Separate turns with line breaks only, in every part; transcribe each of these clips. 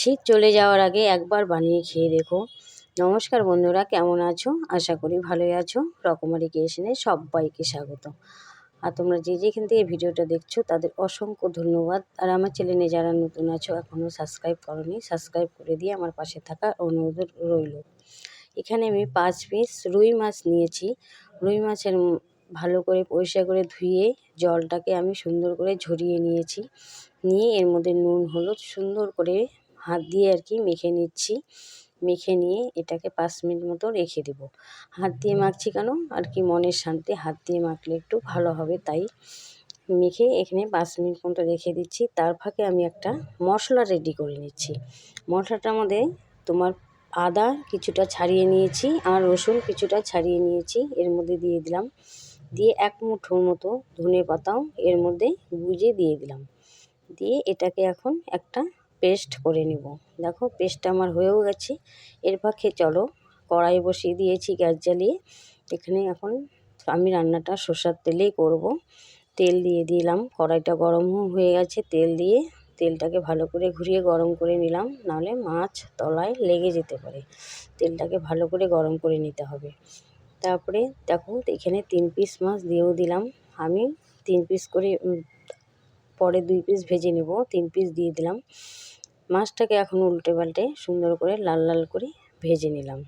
শীত চলে যাওয়ার আগে একবার বানিয়ে খেয়ে দেখো। নমস্কার বন্ধুরা, কেমন আছো? আশা করি ভালোই আছো। রকমারি ক্রিয়েশনে সবাইকে স্বাগত। আর তোমরা যে যেখান থেকে ভিডিওটা দেখছ, তাদের অসংখ্য ধন্যবাদ। আর আমার ছেলে চ্যানেলে যারা নতুন আছো এখনও সাবস্ক্রাইব করনি, সাবস্ক্রাইব করে দিয়ে আমার পাশে থাকা অনুরোধ রইল। এখানে আমি পাঁচ পিস রুই মাছ নিয়েছি। রুই মাছের ভালো করে পরিষ্কার করে ধুয়ে জলটাকে আমি সুন্দর করে ঝরিয়ে নিয়েছি। নিয়ে এর মধ্যে নুন, হলুদ সুন্দর করে হাত দিয়ে আর কি মেখে নিচ্ছি। মেখে নিয়ে এটাকে পাঁচ মিনিট মতো রেখে দেবো। হাত দিয়ে মাখছি কেন? আর কি মনের শান্তি, হাত দিয়ে মাখলে একটু ভালো হবে। তাই মেখে এখানে পাঁচ মিনিট মতো রেখে দিচ্ছি। তার ফাঁকে আমি একটা মশলা রেডি করে নিচ্ছি। মশলাটার মধ্যে তোমার আদা কিছুটা ছাড়িয়ে নিয়েছি আর রসুন কিছুটা ছাড়িয়ে নিয়েছি। এর মধ্যে দিয়ে দিলাম। দিয়ে এক মুঠোর মতো ধনে পাতাও এর মধ্যে গুজে দিয়ে দিলাম। দিয়ে এটাকে এখন একটা পেস্ট করে নিব। দেখো, পেস্টটা আমার হয়েও গেছে। এর পাখে চলো, কড়াই বসিয়ে দিয়েছি গ্যাস জ্বালিয়ে। এখানে এখন আমি রান্নাটা সর্ষার তেলেই করব। তেল দিয়ে দিলাম, কড়াইটা গরম হয়ে গেছে। তেল দিয়ে তেলটাকে ভালো করে ঘুরিয়ে গরম করে নিলাম। নাহলে মাছ তলায় লেগে যেতে পারে। তেলটাকে ভালো করে গরম করে নিতে হবে। তারপরে দেখো, এখানে তিন পিস মাছ দিয়েও দিলাম। আমি তিন পিস করে পরে দুই পিস ভেজে নেব। তিন পিস দিয়ে দিলাম। মাছটাকে এখন উল্টে পাল্টে সুন্দর করে লাল লাল করে ভেজে নিলাম।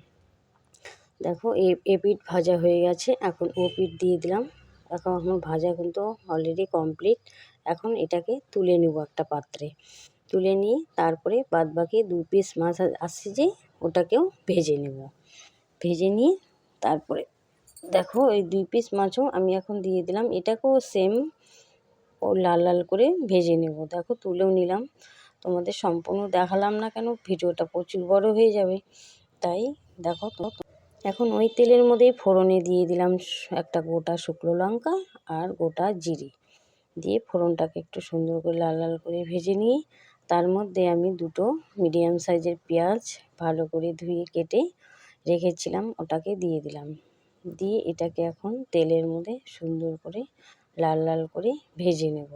দেখো, এ পিঠ ভাজা হয়ে গেছে, এখন ও পিঠ দিয়ে দিলাম। এখন আমার ভাজা কিন্তু অলরেডি কমপ্লিট এখন এটাকে তুলে নেব একটা পাত্রে। তুলে নিয়ে তারপরে বাদবাকি দু পিস মাছ আসছে যে, ওটাকেও ভেজে নেব। ভেজে নিয়ে তারপরে দেখো, এই দুই পিস মাছও আমি এখন দিয়ে দিলাম। এটাকেও সেম ও লাল লাল করে ভেজে নেব। দেখো, তুলেও নিলাম। তোমাদের সম্পূর্ণ দেখালাম না কেন? ভিডিওটা প্রচুর বড় হয়ে যাবে। তাই দেখো তো। এখন ওই তেলের মধ্যেই ফোড়নে দিয়ে দিলাম একটা গোটা শুকনো লঙ্কা আর গোটা জিরে। দিয়ে ফোড়নটাকে একটু সুন্দর করে লাল লাল করে ভেজে নিয়ে তার মধ্যে আমি দুটো মিডিয়াম সাইজের পেঁয়াজ ভালো করে ধুয়ে কেটে রেখেছিলাম, ওটাকে দিয়ে দিলাম। দিয়ে এটাকে এখন তেলের মধ্যে সুন্দর করে লাল লাল করে ভেজে নেব।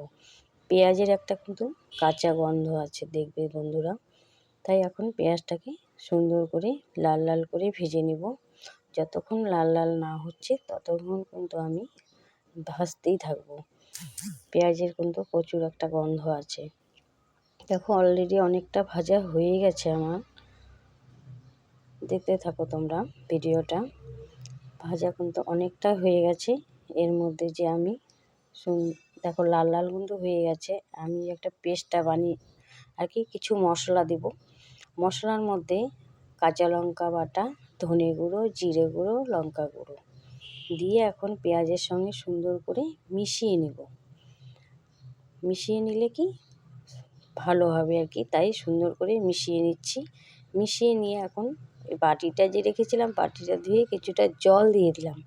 পেঁয়াজের একটা কিন্তু কাঁচা গন্ধ আছে, দেখবে বন্ধুরা। তাই এখন পেঁয়াজটাকে সুন্দর করে লাল লাল করে ভেজে নেব। যতক্ষণ লাল লাল না হচ্ছে, ততক্ষণ কিন্তু আমি ভাজতেই থাকব। পেঁয়াজের কিন্তু প্রচুর একটা গন্ধ আছে। দেখো অলরেডি অনেকটা ভাজা হয়ে গেছে আমার। দেখতে থাকো তোমরা ভিডিওটা। ভাজা কিন্তু অনেকটা হয়ে গেছে। এর মধ্যে যে আমি দেখো লাল লাল কিন্তু হয়ে গেছে, আমি একটা পেস্টটা বানিয়ে আর কি কিছু মশলা দেব। মশলার মধ্যে কাঁচা লঙ্কা বাটা, ধনে গুঁড়ো, জিরে গুঁড়ো, লঙ্কা গুঁড়ো দিয়ে এখন পেঁয়াজের সঙ্গে সুন্দর করে মিশিয়ে নেব। মিশিয়ে নিলে কি ভালো হবে আর কি, তাই সুন্দর করে মিশিয়ে নিচ্ছি। মিশিয়ে নিয়ে এখন বাটিটা যে রেখেছিলাম, বাটিটা ধুয়ে কিছুটা জল দিয়ে দিলাম।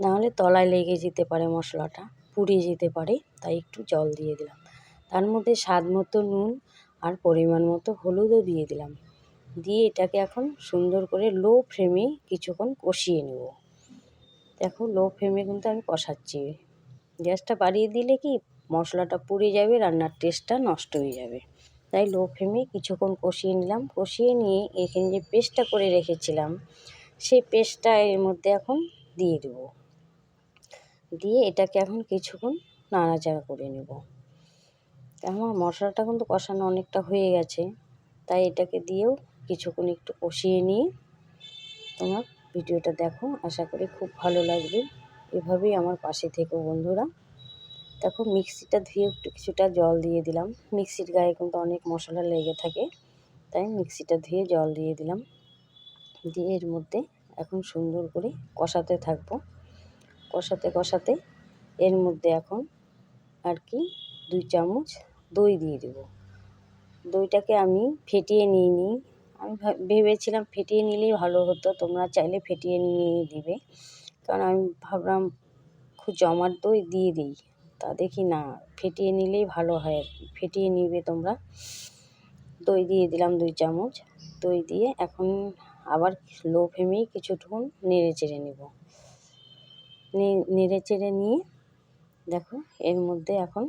নাহলে তলায় লেগে যেতে পারে মশলাটা। পুড়ে যেতে পারে, তাই একটু জল দিয়ে দিলাম। তার মধ্যে স্বাদ মতো নুন আর পরিমাণ মতো হলুদও দিয়ে দিলাম। দিয়ে এটাকে এখন সুন্দর করে লো ফ্লেমে কিছুক্ষণ কষিয়ে নেব। দেখো লো ফ্লেমে কিন্তু আমি কষাচ্ছি। গ্যাসটা বাড়িয়ে দিলে কি মশলাটা পুড়ে যাবে, রান্নার টেস্টটা নষ্ট হয়ে যাবে। তাই লো ফ্লেমে কিছুক্ষণ কষিয়ে নিলাম। কষিয়ে নিয়ে এখানে যে পেস্টটা করে রেখেছিলাম সেই পেস্টটা এর মধ্যে এখন দিয়ে দেবো। দিয়ে এটাকে এখন কিছুক্ষণ নাড়াচাড়া করে নেব। আমার মশলাটা কিন্তু কষানো অনেকটা হয়ে গেছে। তাই এটাকে দিয়েও কিছুক্ষণ একটু কষিয়ে নিয়ে তোমার ভিডিওটা দেখো। আশা করি খুব ভালো লাগবে। এভাবেই আমার পাশে থেকো বন্ধুরা। দেখো, মিক্সিটা ধুয়ে একটু কিছুটা জল দিয়ে দিলাম। মিক্সির গায়ে কিন্তু অনেক মশলা লেগে থাকে। তাই মিক্সিটা ধুয়ে জল দিয়ে দিলাম। দিয়ে এর মধ্যে এখন সুন্দর করে কষাতে থাকব। কষাতে কষাতে এর মধ্যে এখন আর কি দুই চামচ দই দিয়ে দেব। দইটাকে আমি ফেটিয়ে নিয়ে নিই। আমি ভেবেছিলাম ফেটিয়ে নিলেই ভালো হতো, তোমরা চাইলে ফেটিয়ে নিয়ে দিবে। কারণ আমি ভাবলাম খুব জমাট দই দিয়ে দিই। তা দেখি না, ফেটিয়ে নিলেই ভালো হয় আর কি। ফেটিয়ে নিবে তোমরা। দই দিয়ে দিলাম দুই চামচ। দই দিয়ে এখন আবার লো ফ্লেমেই কিছুক্ষণ নেড়ে চেড়ে নেব। নেড়ে চেড়ে নিয়ে, দেখো, এর মধ্যে এখন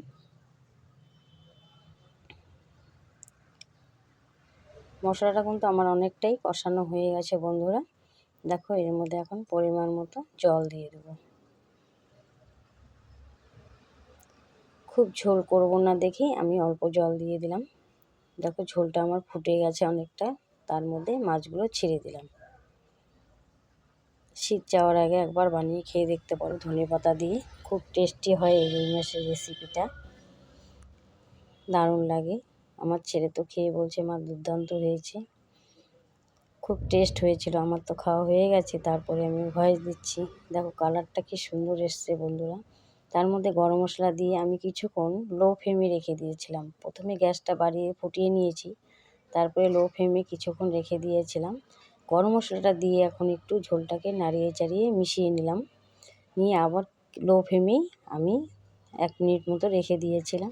মশলাটা কিন্তু আমার অনেকটাই কষানো হয়ে গেছে, বন্ধুরা। দেখো, এর মধ্যে এখন পরিমাণ মতো জল দিয়ে দেবো। খুব ঝোল করব না দেখি আমি অল্প জল দিয়ে দিলাম। দেখো, ঝোলটা আমার ফুটে গেছে অনেকটা। তার মধ্যে মাছগুলো ছেড়ে দিলাম। শীত যাওয়ার আগে একবার বানিয়ে খেয়ে দেখতে পারো। ধনে পাতা দিয়ে খুব টেস্টি হয় এই রুই মাছের রেসিপিটা দারুণ লাগে। আমার ছেলে তো খেয়ে বলছে, মা, দুর্দান্ত হয়েছে। খুব টেস্ট হয়েছিল। আমার তো খাওয়া হয়ে গেছে। তারপরে আমি ভয়েস দিচ্ছি। দেখো কালারটা কি সুন্দর এসছে বন্ধুরা। তার মধ্যে গরম মশলা দিয়ে আমি কিছুক্ষণ লো ফ্লেমে রেখে দিয়েছিলাম। প্রথমে গ্যাসটা বাড়িয়ে ফুটিয়ে নিয়েছি। তারপরে লো ফ্লেমে কিছুক্ষণ রেখে দিয়েছিলাম। গরম মশলাটা দিয়ে এখন একটু ঝোলটাকে নাড়িয়ে চাড়িয়ে মিশিয়ে নিলাম। নিয়ে আবার লো ফ্লেমেই আমি এক মিনিট মতো রেখে দিয়েছিলাম।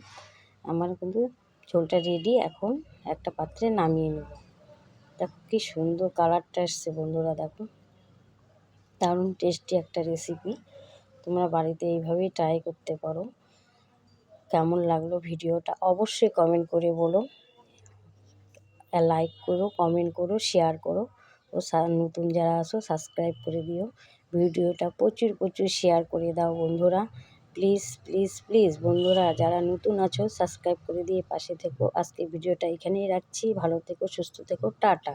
আমার কিন্তু ঝোলটা রেডি এখন একটা পাত্রে নামিয়ে নেব। দেখো কি সুন্দর কালারটা এসছে বন্ধুরা, দেখো। দারুণ টেস্টি একটা রেসিপি তোমরা বাড়িতে এইভাবেই ট্রাই করতে পারো। কেমন লাগল ভিডিওটা অবশ্যই কমেন্ট করে বলো। লাইক করো কমেন্ট করো শেয়ার করো। ও নতুন যারা আসো সাবস্ক্রাইব করে দিও। ভিডিওটা প্রচুর প্রচুর শেয়ার করে দাও বন্ধুরা। প্লিজ প্লিজ প্লিজ বন্ধুরা, যারা নতুন আছো সাবস্ক্রাইব করে দিয়ে পাশে থেকো। আজকে ভিডিওটা এখানেই রাখছি। ভালো থেকো, সুস্থ থেকো। টাটা।